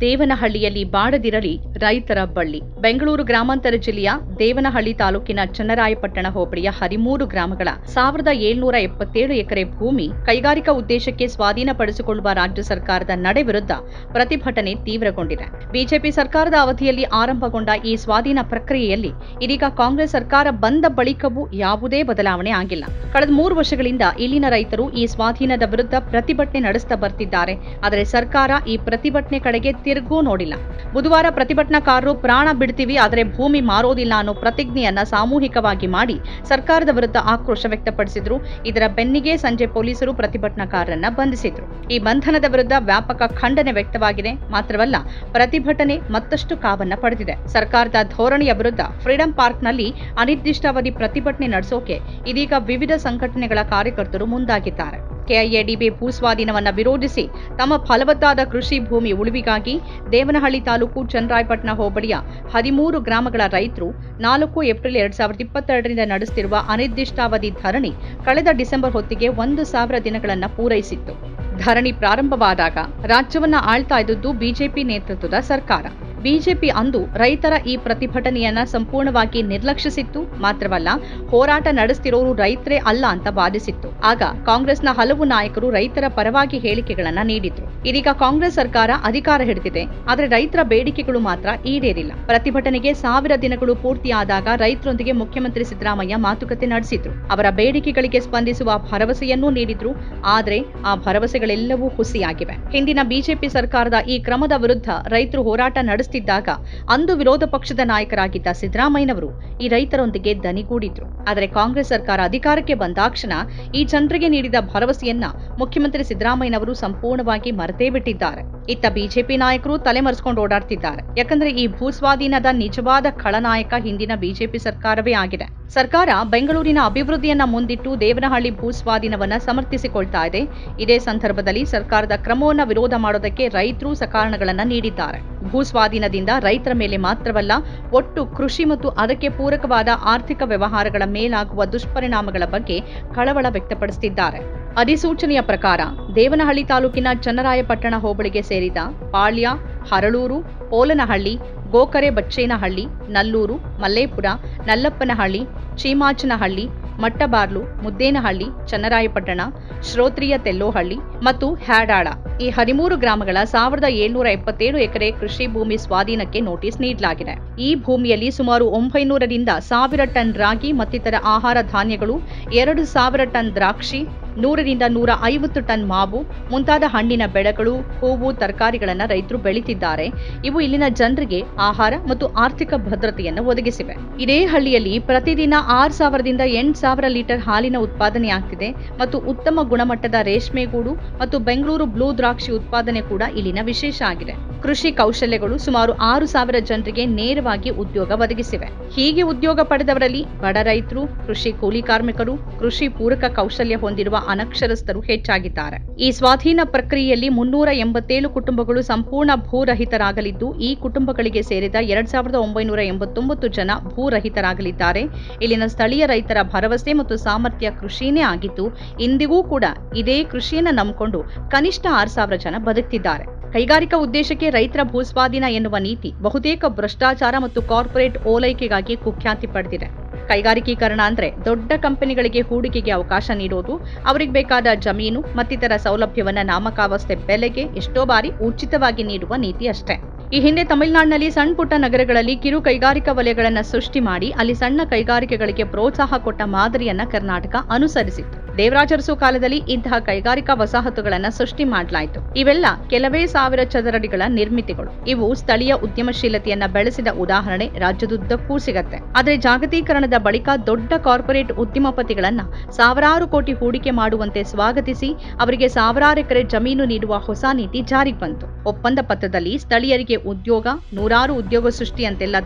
ದೇವನಹಳ್ಳಿಯಲ್ಲಿ ಬಾಡದಿರಲಿ ರೈತರ ಬಳ್ಳಿ. ಬೆಂಗಳೂರು ಗ್ರಾಮಾಂತರ ಜಿಲ್ಲೆಯ ದೇವನಹಳ್ಳಿ ತಾಲೂಕಿನ ಚನ್ನರಾಯಪಟ್ಟಣ ಹೋಬಳಿಯ ಹದಿಮೂರು ಗ್ರಾಮಗಳ ಸಾವಿರದ ಏಳ್ನೂರ ಎಪ್ಪತ್ತೇಳು ಎಕರೆ ಭೂಮಿ ಕೈಗಾರಿಕಾ ಉದ್ದೇಶಕ್ಕೆ ಸ್ವಾಧೀನಪಡಿಸಿಕೊಳ್ಳುವ ರಾಜ್ಯ ಸರ್ಕಾರದ ನಡೆ ವಿರುದ್ಧ ಪ್ರತಿಭಟನೆ ತೀವ್ರಗೊಂಡಿದೆ. ಬಿಜೆಪಿ ಸರ್ಕಾರದ ಅವಧಿಯಲ್ಲಿ ಆರಂಭಗೊಂಡ ಈ ಸ್ವಾಧೀನ ಪ್ರಕ್ರಿಯೆಯಲ್ಲಿ ಇದೀಗ ಕಾಂಗ್ರೆಸ್ ಸರ್ಕಾರ ಬಂದ ಬಳಿಕವೂ ಯಾವುದೇ ಬದಲಾವಣೆ ಆಗಿಲ್ಲ. ಕಳೆದ ಮೂರು ವರ್ಷಗಳಿಂದ ಇಲ್ಲಿನ ರೈತರು ಈ ಸ್ವಾಧೀನದ ವಿರುದ್ಧ ಪ್ರತಿಭಟನೆ ನಡೆಸುತ್ತಾ ಬರ್ತಿದ್ದಾರೆ. ಆದರೆ ಸರ್ಕಾರ ಈ ಪ್ರತಿಭಟನೆ ಕಡೆಗೆ ತಿರುಗೂ ನೋಡಿಲ್ಲ. ಬುಧವಾರ ಪ್ರತಿಭಟನಾಕಾರರು ಪ್ರಾಣ ಬಿಡ್ತೀವಿ, ಆದರೆ ಭೂಮಿ ಮಾರೋದಿಲ್ಲ ಅನ್ನೋ ಪ್ರತಿಜ್ಞೆಯನ್ನ ಸಾಮೂಹಿಕವಾಗಿ ಮಾಡಿ ಸರ್ಕಾರದ ವಿರುದ್ಧ ಆಕ್ರೋಶ ವ್ಯಕ್ತಪಡಿಸಿದ್ರು. ಇದರ ಬೆನ್ನಿಗೆ ಸಂಜೆ ಪೊಲೀಸರು ಪ್ರತಿಭಟನಾಕಾರರನ್ನ ಬಂಧಿಸಿದ್ರು. ಈ ಬಂಧನದ ವಿರುದ್ಧ ವ್ಯಾಪಕ ಖಂಡನೆ ವ್ಯಕ್ತವಾಗಿದೆ. ಮಾತ್ರವಲ್ಲ, ಪ್ರತಿಭಟನೆ ಮತ್ತಷ್ಟು ಕಾವನ್ನ ಪಡೆದಿದೆ. ಸರ್ಕಾರದ ಧೋರಣೆಯ ವಿರುದ್ಧ ಫ್ರೀಡಂ ಪಾರ್ಕ್ನಲ್ಲಿ ಅನಿರ್ದಿಷ್ಟಾವಧಿ ಪ್ರತಿಭಟನೆ ನಡೆಸೋಕೆ ಇದೀಗ ವಿವಿಧ ಸಂಘಟನೆಗಳ ಕಾರ್ಯಕರ್ತರು ಮುಂದಾಗಿದ್ದಾರೆ. ಕೆಐಎಡಿಬಿ ಭೂಸ್ವಾಧೀನವನ್ನ ವಿರೋಧಿಸಿ ತಮ್ಮ ಫಲವತ್ತಾದ ಕೃಷಿ ಭೂಮಿ ಉಳಿವಿಗಾಗಿ ದೇವನಹಳ್ಳಿ ತಾಲೂಕು ಚನ್ನರಾಯಪಟ್ಟಣ ಹೋಬಳಿಯ ಹದಿಮೂರು ಗ್ರಾಮಗಳ ರೈತರು ನಾಲ್ಕು ಏಪ್ರಿಲ್ ಎರಡ್ ಸಾವಿರದ ಇಪ್ಪತ್ತೆರಡರಿಂದ ನಡೆಸುತ್ತಿರುವ ಅನಿರ್ದಿಷ್ಟಾವಧಿ ಧರಣಿ ಕಳೆದ ಡಿಸೆಂಬರ್ ಹೊತ್ತಿಗೆ ಒಂದು ಸಾವಿರ ದಿನಗಳನ್ನು ಪೂರೈಸಿತ್ತು. ಧರಣಿ ಪ್ರಾರಂಭವಾದಾಗ ರಾಜ್ಯವನ್ನ ಆಳ್ತಾ ಇದ್ದದ್ದು ಬಿಜೆಪಿ ನೇತೃತ್ವದ ಸರ್ಕಾರ. ಬಿಜೆಪಿ ಅಂದು ರೈತರ ಈ ಪ್ರತಿಭಟನೆಯನ್ನ ಸಂಪೂರ್ಣವಾಗಿ ನಿರ್ಲಕ್ಷಿಸಿತ್ತು. ಮಾತ್ರವಲ್ಲ, ಹೋರಾಟ ನಡೆಸ್ತಿರೋರು ರೈತರೇ ಅಲ್ಲ ಅಂತ ವಾದಿಸಿತ್ತು ಆಗ ಕಾಂಗ್ರೆಸ್ನ ಹಲವು ನಾಯಕರು ರೈತರ ಪರವಾಗಿ ಹೇಳಿಕೆಗಳನ್ನ ನೀಡಿದ್ರು. ಇದೀಗ ಕಾಂಗ್ರೆಸ್ ಸರ್ಕಾರ ಅಧಿಕಾರ ಹಿಡಿದಿದೆ. ಆದರೆ ರೈತರ ಬೇಡಿಕೆಗಳು ಮಾತ್ರ ಈಡೇರಿಲ್ಲ. ಪ್ರತಿಭಟನೆಗೆ ಸಾವಿರ ದಿನಗಳು ಪೂರ್ತಿಯಾದಾಗ ರೈತರೊಂದಿಗೆ ಮುಖ್ಯಮಂತ್ರಿ ಸಿದ್ದರಾಮಯ್ಯ ಮಾತುಕತೆ ನಡೆಸಿದ್ರು. ಅವರ ಬೇಡಿಕೆಗಳಿಗೆ ಸ್ಪಂದಿಸುವ ಭರವಸೆಯನ್ನೂ ನೀಡಿದ್ರು. ಆದರೆ ಆ ಭರವಸೆಗಳೆಲ್ಲವೂ ಹುಸಿಯಾಗಿವೆ. ಹಿಂದಿನ ಬಿಜೆಪಿ ಸರ್ಕಾರದ ಈ ಕ್ರಮದ ವಿರುದ್ಧ ರೈತರು ಹೋರಾಟ ನಡೆಸುತ್ತಿದ್ದಾಗ ಅಂದು ವಿರೋಧ ಪಕ್ಷದ ನಾಯಕರಾಗಿದ್ದ ಸಿದ್ದರಾಮಯ್ಯನವರು ಈ ರೈತರೊಂದಿಗೆ ದನಿಗೂಡಿದ್ರು ಆದರೆ ಕಾಂಗ್ರೆಸ್ ಸರ್ಕಾರ ಅಧಿಕಾರಕ್ಕೆ ಬಂದಾಕ್ಷಣ ಈ ಜನರಿಗೆ ನೀಡಿದ ಭರವಸೆಯನ್ನ ಮುಖ್ಯಮಂತ್ರಿ ಸಿದ್ದರಾಮಯ್ಯನವರು ಸಂಪೂರ್ಣವಾಗಿ ಮರೆತೇ ಬಿಟ್ಟಿದ್ದಾರೆ. ಇತ್ತ ಬಿಜೆಪಿ ನಾಯಕರು ತಲೆಮರೆಸಿಕೊಂಡು ಓಡಾಡ್ತಿದ್ದಾರೆ. ಯಾಕಂದ್ರೆ ಈ ಭೂಸ್ವಾಧೀನದ ನಿಜವಾದ ಖಳನಾಯಕ ಹಿಂದಿನ ಬಿಜೆಪಿ ಸರ್ಕಾರವೇ ಆಗಿದೆ. ಸರ್ಕಾರ ಬೆಂಗಳೂರಿನ ಅಭಿವೃದ್ಧಿಯನ್ನ ಮುಂದಿಟ್ಟು ದೇವನಹಳ್ಳಿ ಭೂಸ್ವಾಧೀನವನ್ನ ಸಮರ್ಥಿಸಿಕೊಳ್ತಾ ಇದೆ. ಇದೇ ಸಂದರ್ಭದಲ್ಲಿ ಸರ್ಕಾರದ ಕ್ರಮವನ್ನ ವಿರೋಧ ಮಾಡೋದಕ್ಕೆ ರೈತರು ಸಕಾರಣಗಳನ್ನ ನೀಡಿದ್ದಾರೆ. ಭೂಸ್ವಾಧೀನದಿಂದ ರೈತರ ಮೇಲೆ ಮಾತ್ರವಲ್ಲ, ಒಟ್ಟು ಕೃಷಿ ಮತ್ತು ಅದಕ್ಕೆ ಪೂರಕವಾದ ಆರ್ಥಿಕ ವ್ಯವಹಾರಗಳ ಮೇಲಾಗುವ ದುಷ್ಪರಿಣಾಮಗಳ ಬಗ್ಗೆ ಕಳವಳ ವ್ಯಕ್ತಪಡಿಸುತ್ತಿದ್ದಾರೆ ಅಧಿಸೂಚನೆಯ ಪ್ರಕಾರ ದೇವನಹಳ್ಳಿ ತಾಲೂಕಿನ ಚನ್ನರಾಯಪಟ್ಟಣ ಹೋಬಳಿಗೆ ಸೇರಿದ ಪಾಳ್ಯ, ಹರಳೂರು ಓಲನಹಳ್ಳಿ ಗೋಕರೆ ಬಚ್ಚೇನಹಳ್ಳಿ, ನಲ್ಲೂರು, ಮಲ್ಲೇಪುರ, ನಲ್ಲಪ್ಪನಹಳ್ಳಿ, ಚೀಮಾಚನಹಳ್ಳಿ, ಮಟ್ಟಬಾರ್ಲು, ಮುದ್ದೇನಹಳ್ಳಿ, ಚನ್ನರಾಯಪಟ್ಟಣ, ಶ್ರೋತ್ರಿಯ ತೆಲ್ಲೋಹಳ್ಳಿ ಮತ್ತು ಹ್ಯಾಡಾಳ ಈ ಹದಿಮೂರು ಗ್ರಾಮಗಳ ಸಾವಿರದ ಏಳ್ನೂರ ಎಪ್ಪತ್ತೇಳು ಎಕರೆ ಕೃಷಿ ಭೂಮಿ ಸ್ವಾಧೀನಕ್ಕೆ ನೋಟಿಸ್ ನೀಡಲಾಗಿದೆ. ಈ ಭೂಮಿಯಲ್ಲಿ ಸುಮಾರು ಒಂಬೈನೂರರಿಂದ ಸಾವಿರ ಟನ್ ರಾಗಿ ಮತ್ತಿತರ ಆಹಾರ ಧಾನ್ಯಗಳು, ಎರಡು ಸಾವಿರ ಟನ್ ದ್ರಾಕ್ಷಿ ನೂರರಿಂದ ನೂರ ಐವತ್ತು ಟನ್ ಮಾವು, ಮುಂತಾದ ಹಣ್ಣಿನ ಬೆಳೆಗಳು, ಹೂವು, ತರಕಾರಿಗಳನ್ನು ರೈತರು ಬೆಳೀತಿದ್ದಾರೆ. ಇವು ಇಲ್ಲಿನ ಜನರಿಗೆ ಆಹಾರ ಮತ್ತು ಆರ್ಥಿಕ ಭದ್ರತೆಯನ್ನು ಒದಗಿಸಿವೆ. ಇದೇ ಹಳ್ಳಿಯಲ್ಲಿ ಪ್ರತಿದಿನ ಆರು ಸಾವಿರದಿಂದ ಎಂಟು ಸಾವಿರ ಲೀಟರ್ ಹಾಲಿನ ಉತ್ಪಾದನೆ ಆಗ್ತಿದೆ ಮತ್ತು ಉತ್ತಮ ಗುಣಮಟ್ಟದ ರೇಷ್ಮೆಗೂಡು ಮತ್ತು ಬೆಂಗಳೂರು ಬ್ಲೂ ದ್ರಾಕ್ಷಿ ಉತ್ಪಾದನೆ ಕೂಡ ಇಲ್ಲಿನ ವಿಶೇಷ ಆಗಿದೆ. ಕೃಷಿ ಕೌಶಲ್ಯಗಳು ಸುಮಾರು ಆರು ಸಾವಿರ ಜನರಿಗೆ ನೇರವಾಗಿ ಉದ್ಯೋಗ ಒದಗಿಸಿವೆ. ಹೀಗೆ ಉದ್ಯೋಗ ಪಡೆದವರಲ್ಲಿ ಬಡ ರೈತರು, ಕೃಷಿ ಕೂಲಿ ಕಾರ್ಮಿಕರು, ಕೃಷಿ ಪೂರಕ ಕೌಶಲ್ಯ ಹೊಂದಿರುವ ಅನಕ್ಷರಸ್ಥರು ಹೆಚ್ಚಾಗಿದ್ದಾರೆ. ಈ ಸ್ವಾಧೀನ ಪ್ರಕ್ರಿಯೆಯಲ್ಲಿ ಮುನ್ನೂರ ಎಂಬತ್ತೇಳು ಕುಟುಂಬಗಳು ಸಂಪೂರ್ಣ ಭೂರಹಿತರಾಗಲಿದ್ದು, ಈ ಕುಟುಂಬಗಳಿಗೆ ಸೇರಿದ ಎರಡ್ ಸಾವಿರದ ಒಂಬೈನೂರ ಎಂಬತ್ತೊಂಬತ್ತು ಜನ ಭೂರಹಿತರಾಗಲಿದ್ದಾರೆ. ಇಲ್ಲಿನ ಸ್ಥಳೀಯ ರೈತರ ಭರವಸೆ ಮತ್ತು ಸಾಮರ್ಥ್ಯ ಕೃಷಿನೇ ಆಗಿದ್ದು, ಇಂದಿಗೂ ಕೂಡ ಇದೇ ಕೃಷಿಯನ್ನು ನಂಬಿಕೊಂಡು ಕನಿಷ್ಠ ಆರು ಸಾವಿರ ಜನ ಬದುಕ್ತಿದ್ದಾರೆ. ಕೈಗಾರಿಕಾ ಉದ್ದೇಶಕ್ಕೆ ರೈತರ ಭೂಸ್ವಾಧೀನ ಎನ್ನುವ ನೀತಿ ಬಹುತೇಕ ಭ್ರಷ್ಟಾಚಾರ ಮತ್ತು ಕಾರ್ಪೊರೇಟ್ ಓಲೈಕೆಗಾಗಿ ಕುಖ್ಯಾತಿ ಪಡೆದಿದೆ. ಕೈಗಾರಿಕೀಕರಣ ಅಂದ್ರೆ ದೊಡ್ಡ ಕಂಪನಿಗಳಿಗೆ ಹೂಡಿಕೆಗೆ ಅವಕಾಶ ನೀಡೋದು, ಅವರಿಗೆ ಬೇಕಾದ ಜಮೀನು, ಮತ್ತಿತರ ಸೌಲಭ್ಯವನ್ನ ನಾಮಕಾವಸ್ಥೆ ಬೆಲೆಗೆ ಎಷ್ಟೋ ಬಾರಿ ಉಚಿತವಾಗಿ ನೀಡುವ ನೀತಿ ಅಷ್ಟೇ. ಈ ಹಿಂದೆ ತಮಿಳುನಾಡಿನಲ್ಲಿ ಸಣ್ಣ ಪುಟ್ಟ ನಗರಗಳಲ್ಲಿ ಕಿರು ಕೈಗಾರಿಕಾ ವಲಯಗಳನ್ನು ಸೃಷ್ಟಿ ಮಾಡಿ ಅಲ್ಲಿ ಸಣ್ಣ ಕೈಗಾರಿಕೆಗಳಿಗೆ ಪ್ರೋತ್ಸಾಹ ಕೊಟ್ಟ ಮಾದರಿಯನ್ನ ಕರ್ನಾಟಕ ಅನುಸರಿಸಿತ್ತು. ದೇವರಾಜ ಅರಸು ಕಾಲದಲ್ಲಿ ಇಂತಹ ಕೈಗಾರಿಕಾ ವಸಾಹತುಗಳನ್ನು ಸೃಷ್ಟಿ ಮಾಡಲಾಯಿತು. ಇವೆಲ್ಲ ಕೆಲವೇ ಸಾವಿರ ಚದರಡಿಗಳ ನಿರ್ಮಿತಿಗಳು. ಇವು ಸ್ಥಳೀಯ ಉದ್ಯಮಶೀಲತೆಯನ್ನ ಬೆಳೆಸಿದ ಉದಾಹರಣೆ ರಾಜ್ಯದುದ್ದಕ್ಕೂ ಸಿಗತ್ತೆ. ಆದರೆ ಜಾಗತೀಕರಣದ ಬಳಿಕ ದೊಡ್ಡ ಕಾರ್ಪೊರೇಟ್ ಉದ್ಯಮಪತಿಗಳನ್ನ ಸಾವಿರಾರು ಕೋಟಿ ಹೂಡಿಕೆ ಮಾಡುವಂತೆ ಸ್ವಾಗತಿಸಿ ಅವರಿಗೆ ಸಾವಿರಾರು ಎಕರೆ ಜಮೀನು ನೀಡುವ ಹೊಸ ನೀತಿ ಜಾರಿಗೆ ಬಂತು. ಒಪ್ಪಂದ ಪತ್ರದಲ್ಲಿ ಸ್ಥಳೀಯರಿಗೆ ಉದ್ಯೋಗ, ನೂರಾರು ಉದ್ಯೋಗ ಸೃಷ್ಟಿ ಅಂತೆಲ್ಲ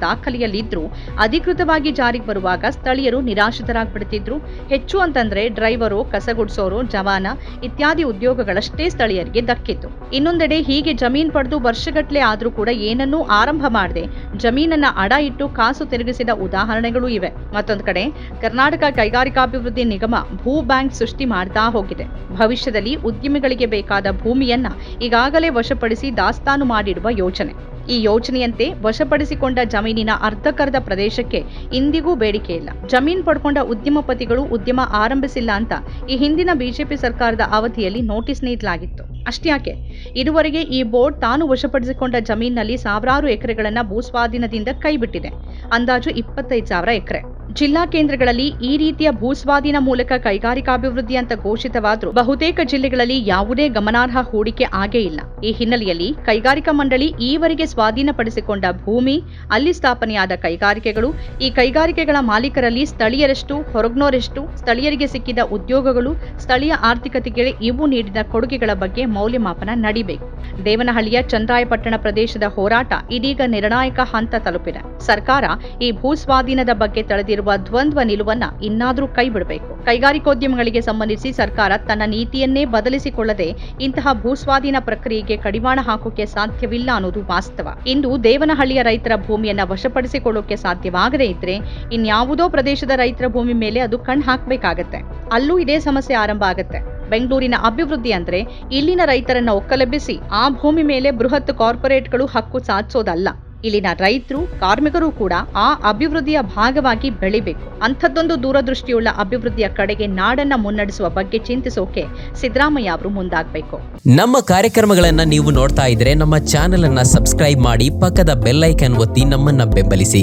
ಅಧಿಕೃತವಾಗಿ ಜಾರಿಗೆ ಬರುವಾಗ ಸ್ಥಳೀಯರು ನಿರಾಶ್ರಿತರಾಗ್ಬಿಡ್ತಿದ್ರು. ಹೆಚ್ಚು ಅಂತಂದ್ರೆ ಡ್ರೈವರು ಕಸಗುಡ್ಸೋರು, ಜವಾನ ಇತ್ಯಾದಿ ಉದ್ಯೋಗಗಳಷ್ಟೇ ಸ್ಥಳೀಯರಿಗೆ ದಕ್ಕಿತ್ತು. ಇನ್ನೊಂದೆಡೆ ಹೀಗೆ ಜಮೀನ್ ಪಡೆದು ವರ್ಷಗಟ್ಟಲೆ ಆದರೂ ಕೂಡ ಏನನ್ನೂ ಆರಂಭ ಮಾಡದೆ ಜಮೀನನ್ನ ಅಡ ಇಟ್ಟು ಕಾಸು ತಿರುಗಿಸಿದ ಉದಾಹರಣೆಗಳು ಇವೆ. ಮತ್ತೊಂದು ಕಡೆ, ಕರ್ನಾಟಕ ಕೈಗಾರಿಕಾಭಿವೃದ್ಧಿ ನಿಗಮ ಭೂ ಬ್ಯಾಂಕ್ ಸೃಷ್ಟಿ ಮಾಡ್ತಾ ಹೋಗಿದೆ. ಭವಿಷ್ಯದಲ್ಲಿ ಉದ್ಯಮಿಗಳಿಗೆ ಬೇಕಾದ ಭೂಮಿಯನ್ನ ಈಗಾಗಲೇ ವಶಪಡಿಸಿ ದಾಸ್ತಾನು ಮಾಡಿಡುವ ಯೋಜನೆ ಈ ಯೋಜನೆಯಂತೆ ವಶಪಡಿಸಿಕೊಂಡ ಜಮೀನಿನ ಅರ್ಧಕರ್ಧ ಪ್ರದೇಶಕ್ಕೆ ಇಂದಿಗೂ ಬೇಡಿಕೆ ಇಲ್ಲ. ಜಮೀನ್ ಪಡ್ಕೊಂಡ ಉದ್ಯಮಪತಿಗಳು ಉದ್ಯಮ ಆರಂಭಿಸಿಲ್ಲ ಅಂತ ಈ ಹಿಂದಿನ ಬಿಜೆಪಿ ಸರ್ಕಾರದ ಅವಧಿಯಲ್ಲಿ ನೋಟಿಸ್ ನೀಡಲಾಗಿತ್ತು. ಅಷ್ಟ್ಯಾಕೆ ಇದುವರೆಗೆ ಈ ಬೋರ್ಡ್ ತಾನು ವಶಪಡಿಸಿಕೊಂಡ ಜಮೀನಿನಲ್ಲಿ ಸಾವಿರಾರು ಎಕರೆಗಳನ್ನು ಭೂಸ್ವಾಧೀನದಿಂದ ಕೈಬಿಟ್ಟಿದೆ. ಅಂದಾಜು ಇಪ್ಪತ್ತೈದು ಸಾವಿರ ಎಕರೆ. ಜಿಲ್ಲಾ ಕೇಂದ್ರಗಳಲ್ಲಿ ಈ ರೀತಿಯ ಭೂಸ್ವಾಧೀನ ಮೂಲಕ ಕೈಗಾರಿಕಾಭಿವೃದ್ಧಿ ಅಂತ ಘೋಷಿತವಾದರೂ ಬಹುತೇಕ ಜಿಲ್ಲೆಗಳಲ್ಲಿ ಯಾವುದೇ ಗಮನಾರ್ಹ ಹೂಡಿಕೆ ಆಗೇ ಇಲ್ಲ. ಈ ಹಿನ್ನೆಲೆಯಲ್ಲಿ ಕೈಗಾರಿಕಾ ಮಂಡಳಿ ಈವರೆಗೆ ಸ್ವಾಧೀನಪಡಿಸಿಕೊಂಡ ಭೂಮಿ, ಅಲ್ಲಿ ಸ್ಥಾಪನೆಯಾದ ಕೈಗಾರಿಕೆಗಳು, ಈ ಕೈಗಾರಿಕೆಗಳ ಮಾಲೀಕರಲ್ಲಿ ಸ್ಥಳೀಯರೆಷ್ಟು, ಹೊರಗ್ನೋರೆಷ್ಟು, ಸ್ಥಳೀಯರಿಗೆ ಸಿಕ್ಕಿದ ಉದ್ಯೋಗಗಳು, ಸ್ಥಳೀಯ ಆರ್ಥಿಕತೆಗೆ ಇವು ನೀಡಿದ ಕೊಡುಗೆಗಳ ಬಗ್ಗೆ ಮೌಲ್ಯಮಾಪನ ನಡಿಬೇಕು. ದೇವನಹಳ್ಳಿಯ ಚಂದ್ರಾಯಪಟ್ಟಣ ಪ್ರದೇಶದ ಹೋರಾಟ ಇದೀಗ ನಿರ್ಣಾಯಕ ಹಂತ ತಲುಪಿದೆ. ಸರ್ಕಾರ ಈ ಭೂಸ್ವಾಧೀನದ ಬಗ್ಗೆ ತಳೆದಿರುವ ದ್ವಂದ್ವ ನಿಲುವನ್ನ ಇನ್ನಾದರೂ ಕೈಬಿಡಬೇಕು. ಕೈಗಾರಿಕೋದ್ಯಮಗಳಿಗೆ ಸಂಬಂಧಿಸಿ ಸರ್ಕಾರ ತನ್ನ ನೀತಿಯನ್ನೇ ಬದಲಿಸಿಕೊಳ್ಳದೆ ಇಂತಹ ಭೂಸ್ವಾಧೀನ ಪ್ರಕ್ರಿಯೆಗೆ ಕಡಿವಾಣ ಹಾಕೋಕೆ ಸಾಧ್ಯವಿಲ್ಲ ಅನ್ನೋದು ವಾಸ್ತವ. ಇಂದು ದೇವನಹಳ್ಳಿಯ ರೈತರ ಭೂಮಿಯನ್ನ ವಶಪಡಿಸಿಕೊಳ್ಳೋಕೆ ಸಾಧ್ಯವಾಗದೇ ಇದ್ರೆ ಇನ್ಯಾವುದೋ ಪ್ರದೇಶದ ರೈತರ ಭೂಮಿ ಮೇಲೆ ಅದು ಕಣ್ ಹಾಕಬೇಕಾಗತ್ತೆ. ಅಲ್ಲೂ ಇದೇ ಸಮಸ್ಯೆ ಆರಂಭ ಆಗುತ್ತೆ. ಬೆಂಗಳೂರಿನ ಅಭಿವೃದ್ಧಿ ಅಂದ್ರೆ ಇಲ್ಲಿನ ರೈತರನ್ನ ಒಕ್ಕಲೆಬ್ಬಿಸಿ ಆ ಭೂಮಿ ಮೇಲೆ ಬೃಹತ್ ಕಾರ್ಪೊರೇಟ್ಗಳು ಹಕ್ಕು ಸಾಧಿಸೋದಲ್ಲ. ಇಲ್ಲಿನ ರೈತರು, ಕಾರ್ಮಿಕರು ಕೂಡ ಆ ಅಭಿವೃದ್ಧಿಯ ಭಾಗವಾಗಿ ಬೆಳಿಬೇಕು. ಅಂಥದ್ದೊಂದು ದೂರದೃಷ್ಟಿಯುಳ್ಳ ಅಭಿವೃದ್ಧಿಯ ಕಡೆಗೆ ನಾಡನ್ನ ಮುನ್ನಡೆಸುವ ಬಗ್ಗೆ ಚಿಂತಿಸೋಕೆ ಸಿದ್ದರಾಮಯ್ಯ ಅವರು ಮುಂದಾಗಬೇಕು. ನಮ್ಮ ಕಾರ್ಯಕ್ರಮಗಳನ್ನ ನೀವು ನೋಡ್ತಾ ಇದ್ರೆ ನಮ್ಮ ಚಾನೆಲ್ ಅನ್ನ ಸಬ್ಸ್ಕ್ರೈಬ್ ಮಾಡಿ ಪಕ್ಕದ ಬೆಲ್ಲೈಕನ್ ಒತ್ತಿ ನಮ್ಮನ್ನ ಬೆಂಬಲಿಸಿ.